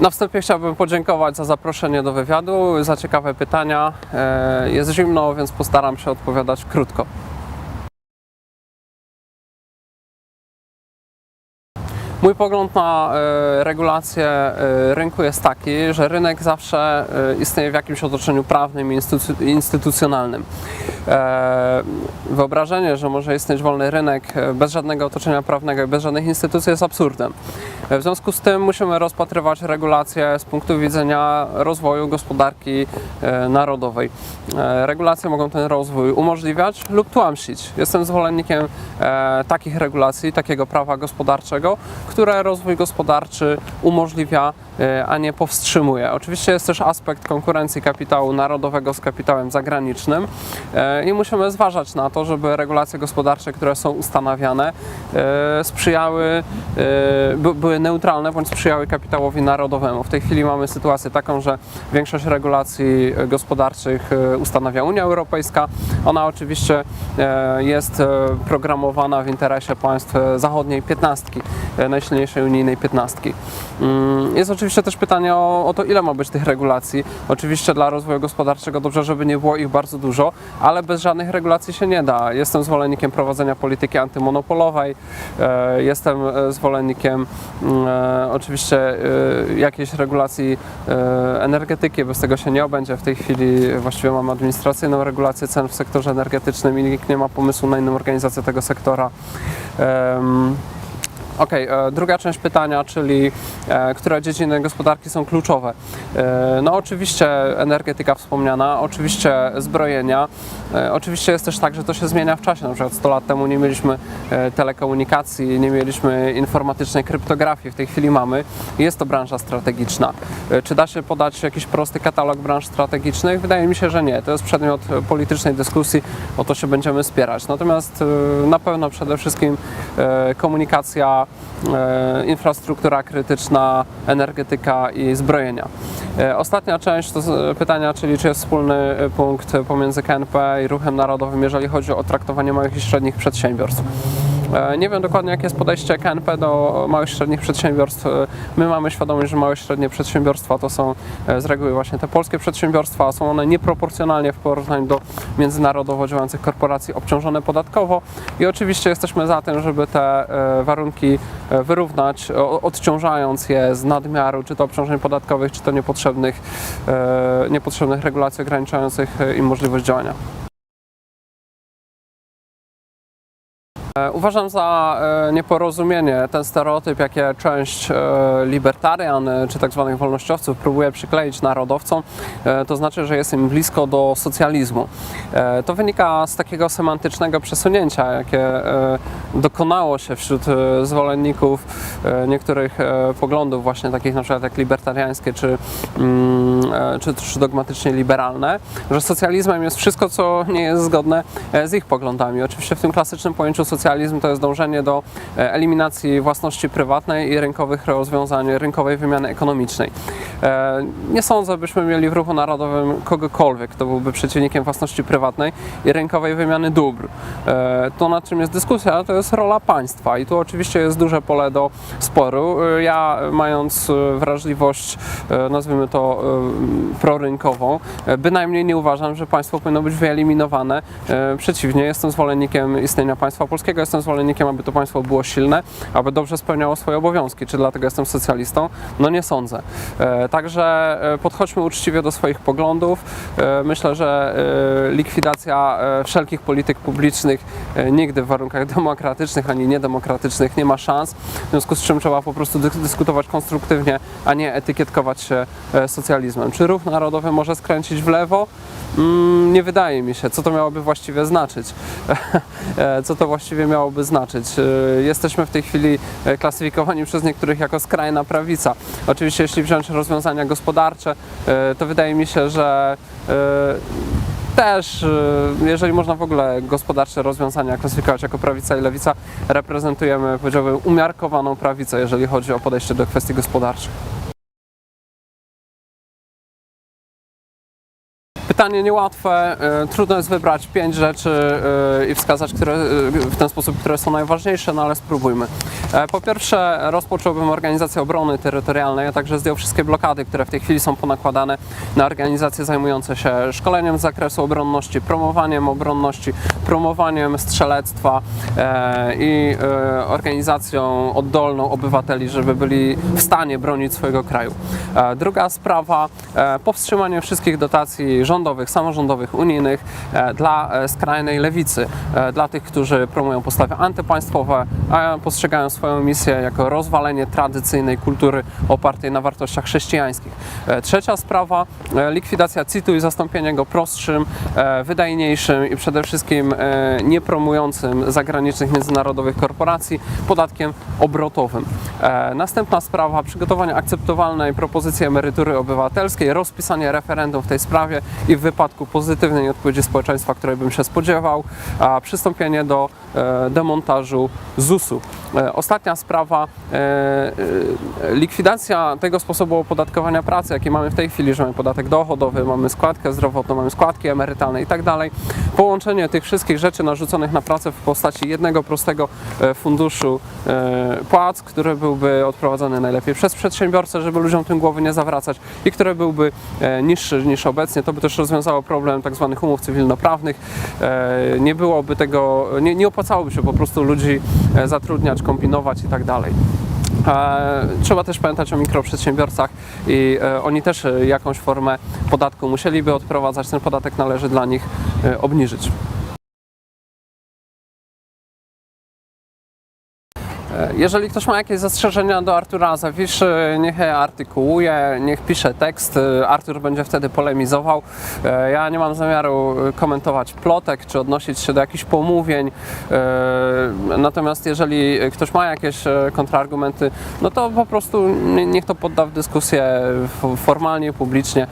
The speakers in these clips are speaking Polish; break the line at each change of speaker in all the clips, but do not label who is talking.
Na wstępie chciałbym podziękować za zaproszenie do wywiadu, za ciekawe pytania. E, Jest zimno, więc postaram się odpowiadać krótko. Mój pogląd na e, regulację e, rynku jest taki, że rynek zawsze istnieje w jakimś otoczeniu prawnym i instytu- instytucjonalnym. E, Wyobrażenie, że może istnieć wolny rynek e, bez żadnego otoczenia prawnego i bez żadnych instytucji jest absurdem. E, W związku z tym musimy rozpatrywać regulacje z punktu widzenia rozwoju gospodarki narodowej. Regulacje mogą ten rozwój umożliwiać lub tłamsić. Jestem zwolennikiem takich regulacji, takiego prawa gospodarczego, które rozwój gospodarczy umożliwia, a nie powstrzymuje. Oczywiście jest też aspekt konkurencji kapitału narodowego z kapitałem zagranicznym i musimy zważać na to, żeby regulacje gospodarcze, które są ustanawiane, e, sprzyjały, e, by- były neutralne bądź sprzyjały kapitałowi narodowemu. W tej chwili mamy sytuację taką, że większość regulacji gospodarczych e, ustanawia Unia Europejska. Ona oczywiście jest programowana w interesie państw zachodniej piętnastki, najsilniejszej unijnej piętnastki. Mm, Jest oczywiście też pytanie o, o to, ile ma być tych regulacji. Oczywiście dla rozwoju gospodarczego dobrze, żeby nie było ich bardzo dużo, ale bez żadnych regulacji się nie da. Jestem zwolennikiem prowadzenia polityki antymonopolowej, e, jestem e, zwolennikiem mm, e, oczywiście jakiejś regulacji energetyki, bez tego się nie obędzie. W tej chwili właściwie mamy administracyjną regulację cen w sektorze energetycznym i nikt nie ma pomysłu na inną organizację tego sektora. Okej, e, druga część pytania, czyli e, które dziedziny gospodarki są kluczowe. E, No oczywiście energetyka wspomniana, oczywiście zbrojenia. Oczywiście jest też tak, że to się zmienia w czasie. Na przykład 100 lat temu nie mieliśmy telekomunikacji, nie mieliśmy informatycznej kryptografii, w tej chwili mamy. Jest to branża strategiczna. Czy da się podać jakiś prosty katalog branż strategicznych? Wydaje mi się, że nie. To jest przedmiot politycznej dyskusji, o to się będziemy spierać. Natomiast na pewno przede wszystkim komunikacja, infrastruktura krytyczna, energetyka i zbrojenia. E, Ostatnia część to pytania, czyli czy jest wspólny e, punkt pomiędzy KNP i Ruchem Narodowym, jeżeli chodzi o traktowanie małych i średnich przedsiębiorstw. E, Nie wiem dokładnie, jakie jest podejście KNP do małych i średnich przedsiębiorstw. My mamy świadomość, że małe i średnie przedsiębiorstwa to są e, z reguły właśnie te polskie przedsiębiorstwa. Są one nieproporcjonalnie w porównaniu do międzynarodowo działających korporacji obciążone podatkowo i oczywiście jesteśmy za tym, żeby te e, warunki wyrównać, odciążając je z nadmiaru, czy to obciążeń podatkowych, czy to niepotrzebnych, niepotrzebnych regulacji ograniczających im możliwość działania. Uważam za e, nieporozumienie ten stereotyp, jakie część e, libertarian e, czy tak zwanych wolnościowców próbuje przykleić narodowcom, e, to znaczy, że jest im blisko do socjalizmu. E, To wynika z takiego semantycznego przesunięcia, jakie e, dokonało się wśród e, zwolenników e, niektórych e, poglądów, właśnie takich na przykład jak libertariańskie czy, mm, e, czy, czy dogmatycznie liberalne, że socjalizmem jest wszystko, co nie jest zgodne e, z ich poglądami. Oczywiście w tym klasycznym pojęciu socjalizm to jest dążenie do e, eliminacji własności prywatnej i rynkowych rozwiązań, rynkowej wymiany ekonomicznej. E, Nie sądzę, byśmy mieli w ruchu narodowym kogokolwiek, kto byłby przeciwnikiem własności prywatnej i rynkowej wymiany dóbr. E, To, nad czym jest dyskusja, to jest rola państwa i tu oczywiście jest duże pole do sporu. Ja, mając wrażliwość, nazwijmy to prorynkową, bynajmniej nie uważam, że państwo powinno być wyeliminowane. Przeciwnie, jestem zwolennikiem istnienia państwa polskiego, jestem zwolennikiem, aby to państwo było silne, aby dobrze spełniało swoje obowiązki. Czy dlatego jestem socjalistą? No nie sądzę. E, Także e, podchodźmy uczciwie do swoich poglądów. E, Myślę, że likwidacja wszelkich polityk publicznych nigdy w warunkach demokratycznych ani niedemokratycznych nie ma szans, w związku z czym trzeba po prostu dysk- dyskutować konstruktywnie, a nie etykietkować się socjalizmem. Czy ruch narodowy może skręcić w lewo? Mm, nie wydaje mi się. Co to miałoby właściwie znaczyć? Co to właściwie miałoby znaczyć? E, Jesteśmy w tej chwili e, klasyfikowani przez niektórych jako skrajna prawica. Oczywiście, jeśli wziąć rozwiązania gospodarcze, e, to wydaje mi się, że też, jeżeli można w ogóle gospodarcze rozwiązania klasyfikować jako prawica i lewica, reprezentujemy, powiedziałbym, umiarkowaną prawicę, jeżeli chodzi o podejście do kwestii gospodarczych. Pytanie niełatwe, e, trudno jest wybrać pięć rzeczy e, i wskazać które, e, w ten sposób, które są najważniejsze, no ale spróbujmy. Po pierwsze rozpocząłbym organizację obrony terytorialnej, a także zdjął wszystkie blokady, które w tej chwili są ponakładane na organizacje zajmujące się szkoleniem z zakresu obronności, promowaniem obronności, promowaniem strzelectwa i organizacją oddolną obywateli, żeby byli w stanie bronić swojego kraju. Druga sprawa, powstrzymanie wszystkich dotacji rządowych, samorządowych, unijnych e, dla e, skrajnej lewicy, e, dla tych, którzy promują postawy antypaństwowe, a postrzegają swoją misję jako rozwalenie tradycyjnej kultury opartej na wartościach chrześcijańskich. Trzecia sprawa, likwidacja CIT-u i zastąpienie go prostszym, wydajniejszym i przede wszystkim e, nie promującym zagranicznych międzynarodowych korporacji podatkiem obrotowym. Następna sprawa, przygotowanie akceptowalnej propozycji emerytury obywatelskiej, rozpisanie referendum w tej sprawie i w wypadku pozytywnej odpowiedzi społeczeństwa, której bym się spodziewał, a przystąpienie do e, demontażu ZUS-u. E, Ostatnia sprawa, e, likwidacja tego sposobu opodatkowania pracy, jaki mamy w tej chwili, że mamy podatek dochodowy, mamy składkę zdrowotną, mamy składki emerytalne i tak dalej. Połączenie tych wszystkich rzeczy narzuconych na pracę w postaci jednego prostego funduszu płac, który byłby odprowadzany najlepiej przez przedsiębiorcę, żeby ludziom tym głowy nie zawracać i który byłby niższy niż obecnie. To by też rozwiązało problem tak zwanych umów cywilnoprawnych. E, Nie byłoby tego, nie, nie opłacałoby się po prostu ludzi e, zatrudniać, kombinować i tak dalej. E, Trzeba też pamiętać o mikroprzedsiębiorcach i oni też jakąś formę podatku musieliby odprowadzać. Ten podatek należy dla nich obniżyć. Jeżeli ktoś ma jakieś zastrzeżenia do Artura Zawiszy, niech je artykułuje, niech pisze tekst. Artur będzie wtedy polemizował. E, Ja nie mam zamiaru komentować plotek czy odnosić się do jakichś pomówień. E, Natomiast jeżeli ktoś ma jakieś e, kontrargumenty, no to po prostu nie- niech to podda w dyskusję formalnie, publicznie.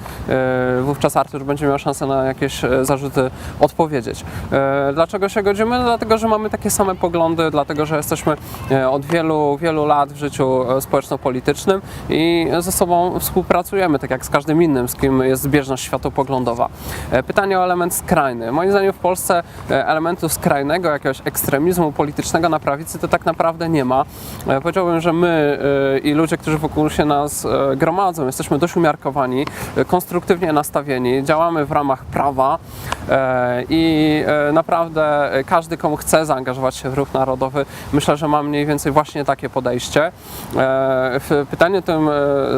Wówczas Artur będzie miał szansę na jakieś zarzuty odpowiedzieć. Dlaczego się godzimy? Dlatego, że mamy takie same poglądy, dlatego, że jesteśmy od wielu, wielu lat w życiu e, społeczno-politycznym i ze sobą współpracujemy, tak jak z każdym innym, z kim jest zbieżność światopoglądowa. E, Pytanie o element skrajny. Moim zdaniem w Polsce e, elementu skrajnego, jakiegoś ekstremizmu politycznego na prawicy to tak naprawdę nie ma. Powiedziałbym, że my i ludzie, którzy wokół się nas gromadzą, jesteśmy dość umiarkowani, konstruktywnie nastawieni, działamy w ramach prawa i naprawdę każdy, komu chce zaangażować się w ruch narodowy, myślę, że ma mniej więcej właśnie takie podejście. E, W pytaniu tym e,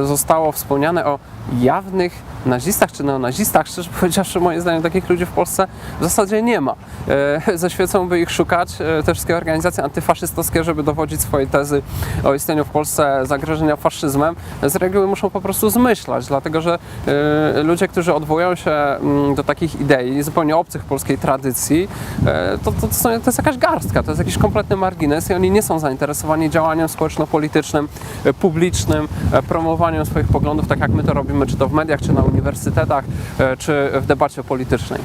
zostało wspomniane o jawnych nazistach czy neonazistach. Szczerze powiedziawszy, moim zdaniem takich ludzi w Polsce w zasadzie nie ma. E, Ze świecą by ich szukać, te wszystkie organizacje antyfaszystowskie, żeby dowodzić swojej tezy o istnieniu w Polsce zagrożenia faszyzmem, z reguły muszą po prostu zmyślać, dlatego że ludzie, którzy odwołują się mm, do takich idei zupełnie obcych polskiej tradycji, to, to, to, są, to jest jakaś garstka, to jest jakiś kompletny margines i oni nie są zainteresowani działaniem społeczno-politycznym, e, publicznym, e, promowaniem swoich poglądów, tak jak my to robimy, czy to w mediach, czy na uniwersytetach, e, czy w debacie politycznej.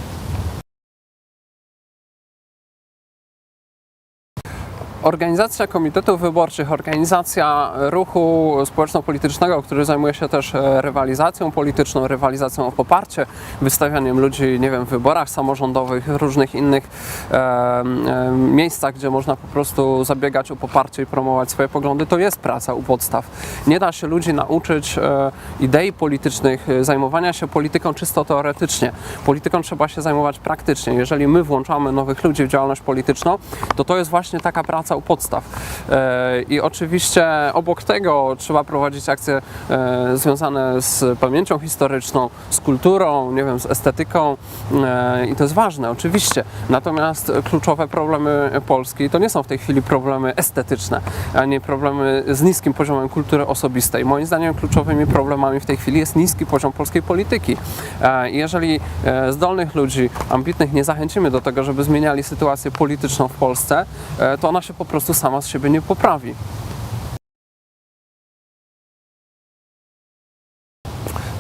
Organizacja komitetów wyborczych, organizacja ruchu społeczno-politycznego, który zajmuje się też e, rywalizacją polityczną, rywalizacją o poparcie, wystawianiem ludzi, nie wiem, w wyborach samorządowych, różnych innych e, e, miejscach, gdzie można po prostu zabiegać o poparcie i promować swoje poglądy, to jest praca u podstaw. Nie da się ludzi nauczyć e, idei politycznych, e, zajmowania się polityką czysto teoretycznie. Polityką trzeba się zajmować praktycznie. Jeżeli my włączamy nowych ludzi w działalność polityczną, to to jest właśnie taka praca u podstaw. E, I oczywiście obok tego trzeba prowadzić akcje e, związane z pamięcią historyczną, z kulturą, nie wiem, z estetyką e, i to jest ważne, oczywiście. Natomiast kluczowe problemy Polski to nie są w tej chwili problemy estetyczne, a nie problemy z niskim poziomem kultury osobistej. Moim zdaniem kluczowymi problemami w tej chwili jest niski poziom polskiej polityki. Jeżeli zdolnych ludzi, ambitnych nie zachęcimy do tego, żeby zmieniali sytuację polityczną w Polsce, to ona się po prostu sama z siebie nie poprawi.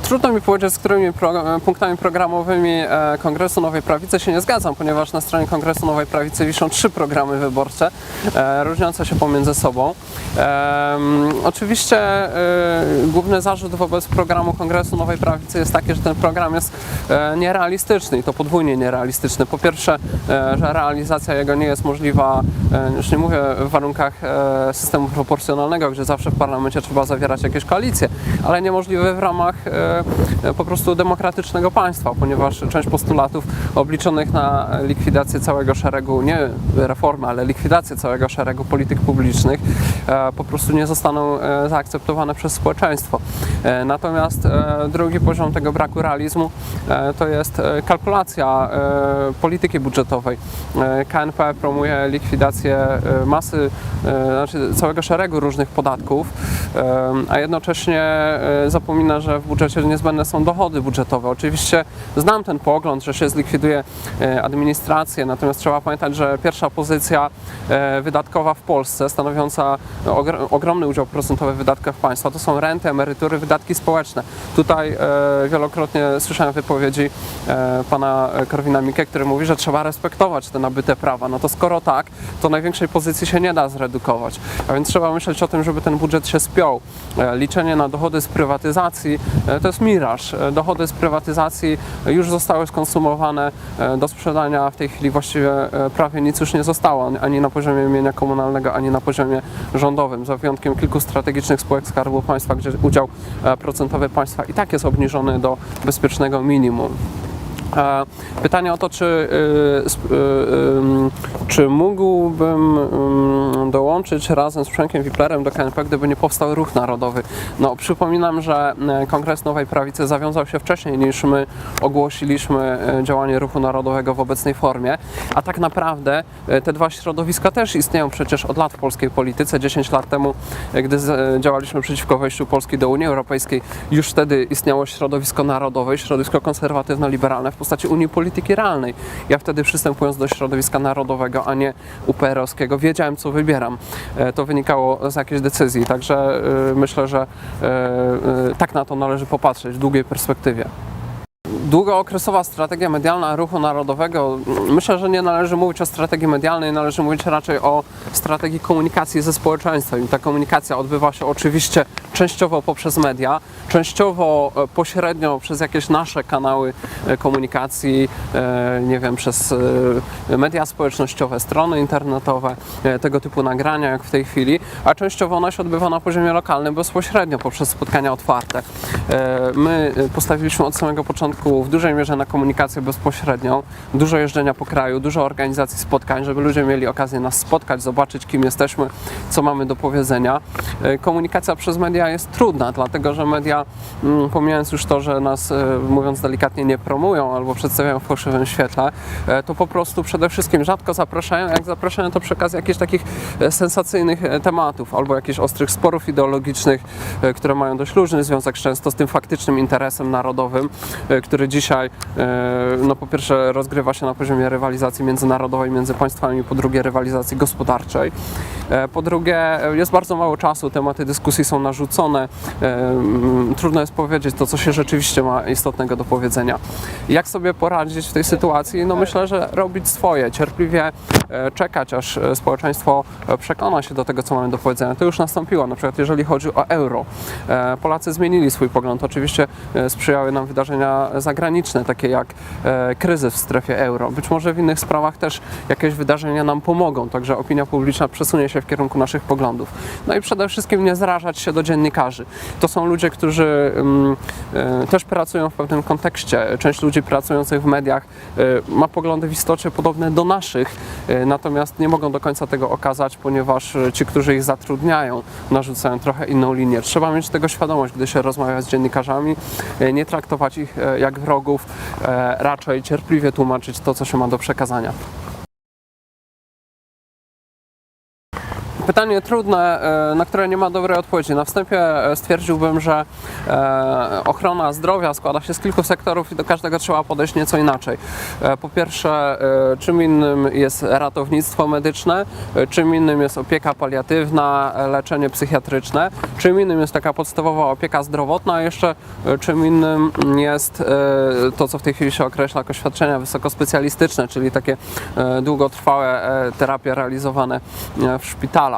Trudno mi powiedzieć, z którymi pro, punktami programowymi e, Kongresu Nowej Prawicy się nie zgadzam, ponieważ na stronie Kongresu Nowej Prawicy wiszą trzy programy wyborcze, e, różniące się pomiędzy sobą. Em, oczywiście e, główny zarzut wobec programu Kongresu Nowej Prawicy jest taki, że ten program jest e, nierealistyczny i to podwójnie nierealistyczny. Po pierwsze, e, że realizacja jego nie jest możliwa, e, już nie mówię w warunkach e, systemu proporcjonalnego, gdzie zawsze w parlamencie trzeba zawierać jakieś koalicje, ale niemożliwe w ramach e, e, po prostu demokratycznego państwa, ponieważ część postulatów obliczonych na likwidację całego szeregu, nie reformy, ale likwidację całego szeregu polityk publicznych e, po prostu nie zostaną e, zaakceptowane przez społeczeństwo. E, Natomiast e, drugi poziom tego braku realizmu e, to jest e, kalkulacja e, polityki budżetowej. E, KNP promuje likwidację e, masy, e, znaczy całego szeregu różnych podatków, e, a jednocześnie e, zapomina, że w budżecie niezbędne są dochody budżetowe. Oczywiście znam ten pogląd, że się zlikwiduje e, administrację, natomiast trzeba pamiętać, że pierwsza pozycja e, wydatkowa w Polsce, stanowiąca ogr- ogromny udział procentowy w wydatkach państwa, to są renty, emerytury, wydatki społeczne. Tutaj e, wielokrotnie słyszałem wypowiedzi pana Korwina-Mikke, który mówi, że trzeba respektować te nabyte prawa. No to skoro tak, to największej pozycji się nie da zredukować. A więc trzeba myśleć o tym, żeby ten budżet się spiął. Liczenie na dochody z prywatyzacji to jest miraż. E, dochody z prywatyzacji już zostały skonsumowane e, do sprzedania. W tej chwili właściwie e, prawie nic już nie zostało, ani na poziomie mienia komunalnego, ani na poziomie rządowym, za wyjątkiem kilku strategicznych spółek Skarbu Państwa, gdzie udział procentowy państwa i tak jest obniżony do bezpiecznego minimum. Pytanie o to, czy, y, y, czy mógłbym ym, dołączyć razem z Przemkiem Wiplerem do KNP, gdyby nie powstał ruch narodowy. No, przypominam, że e, Kongres Nowej Prawicy zawiązał się wcześniej niż my ogłosiliśmy działanie ruchu narodowego w obecnej formie, a tak naprawdę te dwa środowiska też istnieją przecież od lat w polskiej polityce. 10 lat temu, gdy działaliśmy przeciwko wejściu Polski do Unii Europejskiej, już wtedy istniało środowisko narodowe, środowisko konserwatywno-liberalne w postaci Unii Polityki Realnej. Ja wtedy przystępując do środowiska narodowego, a nie UPR-owskiego, wiedziałem, co wybieram. E, To wynikało z jakiejś decyzji, także e, myślę, że e, tak na to należy popatrzeć w długiej perspektywie. Długookresowa strategia medialna ruchu narodowego. Myślę, że nie należy mówić o strategii medialnej, należy mówić raczej o strategii komunikacji ze społeczeństwem. I ta komunikacja odbywa się oczywiście częściowo poprzez media, częściowo e, pośrednio przez jakieś nasze kanały e, komunikacji, e, nie wiem, przez media społecznościowe, strony internetowe, tego typu nagrania jak w tej chwili, a częściowo ona się odbywa na poziomie lokalnym bezpośrednio poprzez spotkania otwarte. My postawiliśmy od samego początku w dużej mierze na komunikację bezpośrednią, dużo jeżdżenia po kraju, dużo organizacji spotkań, żeby ludzie mieli okazję nas spotkać, zobaczyć kim jesteśmy, co mamy do powiedzenia. E, Komunikacja przez media jest trudna, dlatego że media, mm, pomijając już to, że nas, e, mówiąc delikatnie, nie promują albo przedstawiają w fałszywym świetle, e, to po prostu przede wszystkim rzadko zapraszają, jak zapraszają to przy okazji jakichś takich sensacyjnych tematów albo jakichś ostrych sporów ideologicznych, które mają dość luźny związek często z tym faktycznym interesem narodowym, który dzisiaj e, no po pierwsze rozgrywa się na poziomie rywalizacji międzynarodowej między państwami, po drugie rywalizacji gospodarczej. E, Po drugie, e, jest bardzo mało czasu, tematy dyskusji są narzucone. Trudno jest powiedzieć to, co się rzeczywiście ma istotnego do powiedzenia. Jak sobie poradzić w tej sytuacji? No myślę, że robić swoje, cierpliwie czekać, aż społeczeństwo przekona się do tego, co mamy do powiedzenia. To już nastąpiło, na przykład jeżeli chodzi o euro. Polacy zmienili swój pogląd. Oczywiście sprzyjały nam wydarzenia zagraniczne, takie jak e, kryzys w strefie euro. Być może w innych sprawach też jakieś wydarzenia nam pomogą, także opinia publiczna przesunie się w kierunku naszych poglądów. No i przede wszystkim nie zrażać się do dziennikarzy. To są ludzie, którzy mm, e, też pracują w pewnym kontekście. Część ludzi pracujących w mediach e, ma poglądy w istocie podobne do naszych, e, natomiast nie mogą do końca tego okazać, ponieważ e, ci, którzy ich zatrudniają, narzucają trochę inną linię. Trzeba mieć tego świadomość, gdy się rozmawia z dziennikarzami, e, nie traktować ich e, jak wrogów, e, raczej cierpliwie tłumaczyć to, co się ma do przekazania. Pytanie trudne, e, na które nie ma dobrej odpowiedzi. Na wstępie e, stwierdziłbym, że e, ochrona zdrowia składa się z kilku sektorów i do każdego trzeba podejść nieco inaczej. Po pierwsze, czym innym jest ratownictwo medyczne, czym innym jest opieka paliatywna, leczenie psychiatryczne, czym innym jest taka podstawowa opieka zdrowotna, a jeszcze czym innym jest to, co w tej chwili się określa jako świadczenia wysokospecjalistyczne, czyli takie długotrwałe terapie realizowane w szpitalach.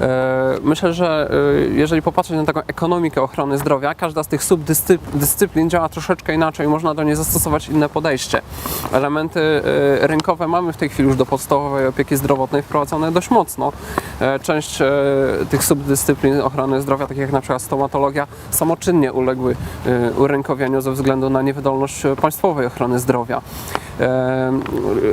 E, Myślę, że e, jeżeli popatrzeć na taką ekonomikę ochrony zdrowia, każda z tych subdyscyplin działa troszeczkę inaczej, można do niej zastosować inne podejście. Elementy e, rynkowe mamy w tej chwili już do podstawowej opieki zdrowotnej wprowadzone dość mocno. Część tych subdyscyplin ochrony zdrowia, takich jak na przykład stomatologia, samoczynnie uległy urynkowieniu ze względu na niewydolność państwowej ochrony zdrowia.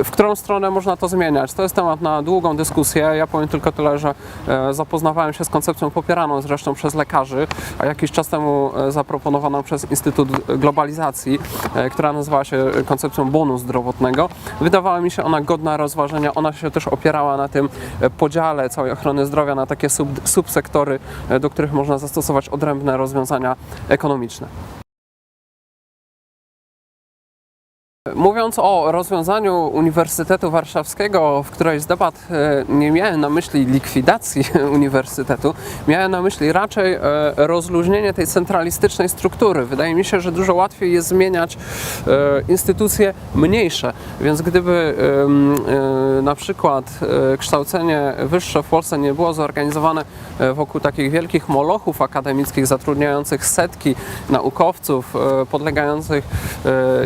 W którą stronę można to zmieniać? To jest temat na długą dyskusję. Ja powiem tylko tyle, że e, zapoznawałem się z koncepcją popieraną zresztą przez lekarzy, a jakiś czas temu e, zaproponowaną przez Instytut Globalizacji, e, która nazywała się koncepcją bonu zdrowotnego. Wydawała mi się ona godna rozważenia. Ona się też opierała na tym podziale całej ochrony zdrowia na takie sub, subsektory, do których można zastosować odrębne rozwiązania ekonomiczne. Mówiąc o rozwiązaniu Uniwersytetu Warszawskiego, w którejś z debat e, nie miałem na myśli likwidacji uniwersytetu, miałem na myśli raczej e, rozluźnienie tej centralistycznej struktury. Wydaje mi się, że dużo łatwiej jest zmieniać e, instytucje mniejsze, więc gdyby na przykład kształcenie wyższe w Polsce nie było zorganizowane wokół takich wielkich molochów akademickich zatrudniających setki naukowców, podlegających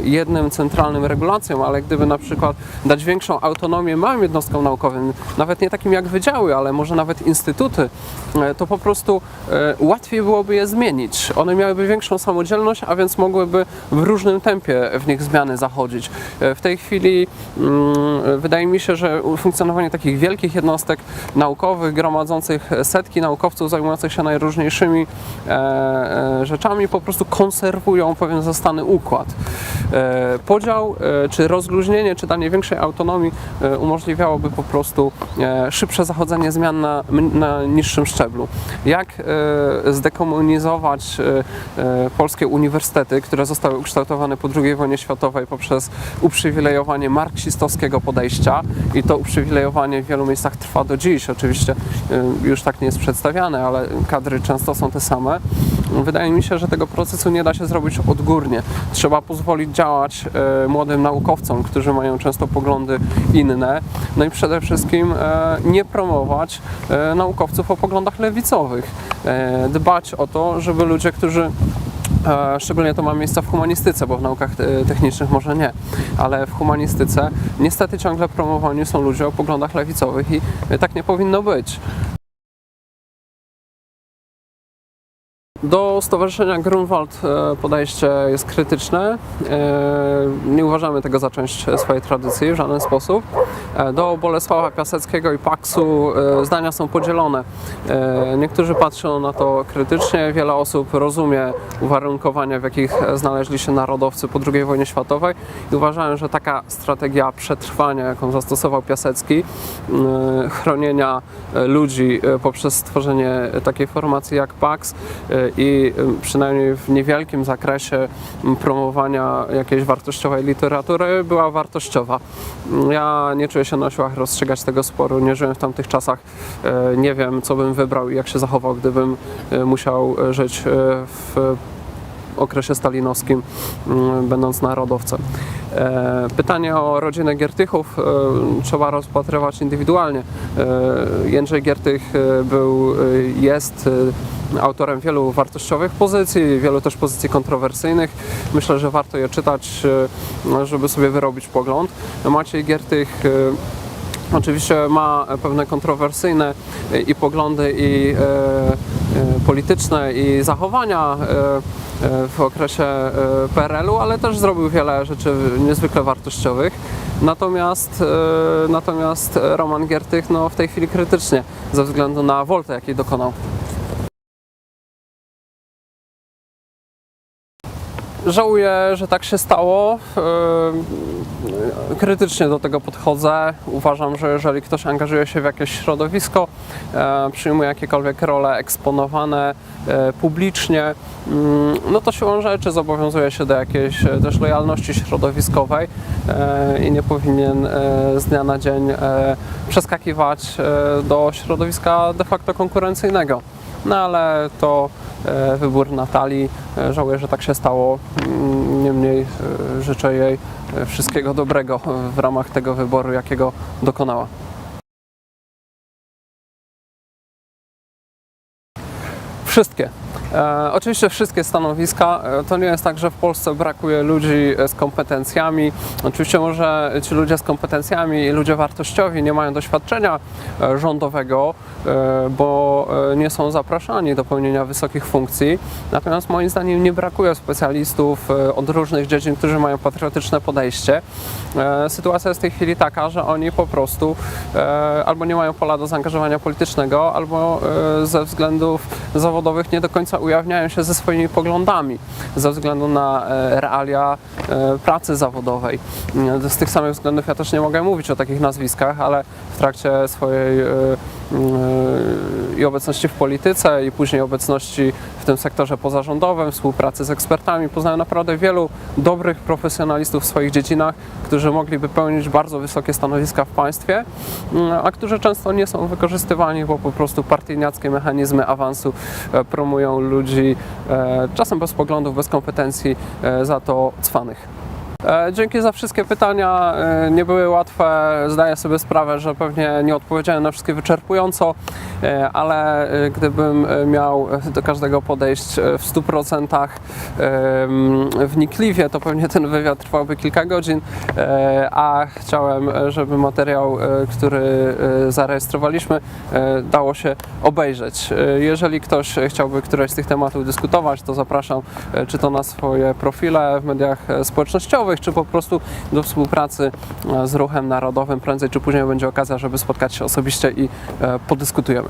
jednym centralnym regulacjom, ale gdyby na przykład dać większą autonomię małym jednostkom naukowym, nawet nie takim jak wydziały, ale może nawet instytuty, e, to po prostu e, łatwiej byłoby je zmienić. One miałyby większą samodzielność, a więc mogłyby w różnym tempie w nich zmiany zachodzić. E, W tej chwili mm, wydaje mi się, że funkcjonowanie takich wielkich jednostek naukowych, gromadzących setki naukowców zajmujących się najróżniejszymi rzeczami, po prostu konserwują pewien zastany układ. Podział, e, czy rozluźnienie, czy danie większej autonomii e, umożliwiałoby po prostu e, szybsze zachodzenie zmian na, na niższym szczeblu. Jak zdekomunizować polskie uniwersytety, które zostały ukształtowane po II wojnie światowej poprzez uprzywilejowanie marksistowskiego podejścia i to uprzywilejowanie w wielu miejscach trwa do dziś. Oczywiście już tak nie jest przedstawiane, ale kadry często są te same. Wydaje mi się, że tego procesu nie da się zrobić odgórnie. Trzeba pozwolić działać e, młodym naukowcom, którzy mają często poglądy inne. No i przede wszystkim e, nie promować e, naukowców o poglądach lewicowych. Dbać o to, żeby ludzie, którzy Szczególnie to ma miejsce w humanistyce, bo w naukach technicznych może nie, ale w humanistyce niestety ciągle promowani są ludzie o poglądach lewicowych i tak nie powinno być. Do Stowarzyszenia Grunwald e, podejście jest krytyczne. E, Nie uważamy tego za część swojej tradycji w żaden sposób. E, Do Bolesława Piaseckiego i Paksu zdania są podzielone. Niektórzy patrzą na to krytycznie, wiele osób rozumie uwarunkowania, w jakich znaleźli się narodowcy po II wojnie światowej i uważają, że taka strategia przetrwania, jaką zastosował Piasecki, chronienia ludzi poprzez stworzenie takiej formacji jak Pax e, i przynajmniej w niewielkim zakresie promowania jakiejś wartościowej literatury była wartościowa. Ja nie czuję się na siłach rozstrzygać tego sporu, nie żyłem w tamtych czasach, e, nie wiem co bym wybrał i jak się zachował, gdybym e, musiał e, żyć w okresie stalinowskim, będąc narodowcem. Pytanie o rodzinę Giertychów trzeba rozpatrywać indywidualnie. Jędrzej Giertych był, jest autorem wielu wartościowych pozycji, wielu też pozycji kontrowersyjnych. Myślę, że warto je czytać, e, żeby sobie wyrobić pogląd. Maciej Giertych e, Oczywiście ma pewne kontrowersyjne e, i poglądy, i polityczne, i zachowania w okresie PRL-u, ale też zrobił wiele rzeczy niezwykle wartościowych. Natomiast, natomiast Roman Giertych no, w tej chwili krytycznie ze względu na woltę, jakiej dokonał. Żałuję, że tak się stało. Yy, Krytycznie do tego podchodzę. Uważam, że jeżeli ktoś angażuje się w jakieś środowisko, e, przyjmuje jakiekolwiek role eksponowane e, publicznie, no to siłą rzeczy zobowiązuje się do jakiejś też lojalności środowiskowej i nie powinien z dnia na dzień przeskakiwać do środowiska de facto konkurencyjnego. No ale to wybór Natalii. E, Żałuję, że tak się stało. Mm, Niemniej e, życzę jej e, wszystkiego dobrego e, w ramach tego wyboru, jakiego dokonała. Wszystkie. E, oczywiście wszystkie stanowiska. E, to nie jest tak, że w Polsce brakuje ludzi e, z kompetencjami. Oczywiście może ci ludzie z kompetencjami i ludzie wartościowi nie mają doświadczenia e, rządowego, bo nie są zapraszani do pełnienia wysokich funkcji. Natomiast moim zdaniem nie brakuje specjalistów od różnych dziedzin, którzy mają patriotyczne podejście. Sytuacja jest w tej chwili taka, że oni po prostu albo nie mają pola do zaangażowania politycznego, albo ze względów zawodowych nie do końca ujawniają się ze swoimi poglądami, ze względu na e, realia e, pracy zawodowej. E, Z tych samych względów ja też nie mogę mówić o takich nazwiskach, ale w trakcie swojej i obecności w polityce i później obecności tym sektorze pozarządowym, współpracy z ekspertami. Poznałem naprawdę wielu dobrych profesjonalistów w swoich dziedzinach, którzy mogliby pełnić bardzo wysokie stanowiska w państwie, mm, a którzy często nie są wykorzystywani, bo po prostu partyjniackie mechanizmy awansu e, promują ludzi, e, czasem bez poglądów, bez kompetencji, e, za to cwanych. E, Dzięki za wszystkie pytania. E, Nie były łatwe. Zdaję sobie sprawę, że pewnie nie odpowiedziałem na wszystkie wyczerpująco, e, ale gdybym miał do każdego podejść w 100% em, wnikliwie, to pewnie ten wywiad trwałby kilka godzin, a chciałem, żeby materiał, który zarejestrowaliśmy, dało się obejrzeć. Jeżeli ktoś chciałby któreś z tych tematów dyskutować, to zapraszam czy to na swoje profile w mediach e, czy po prostu do współpracy e, z ruchem narodowym. Prędzej czy później będzie okazja, żeby spotkać się osobiście i e, podyskutujemy.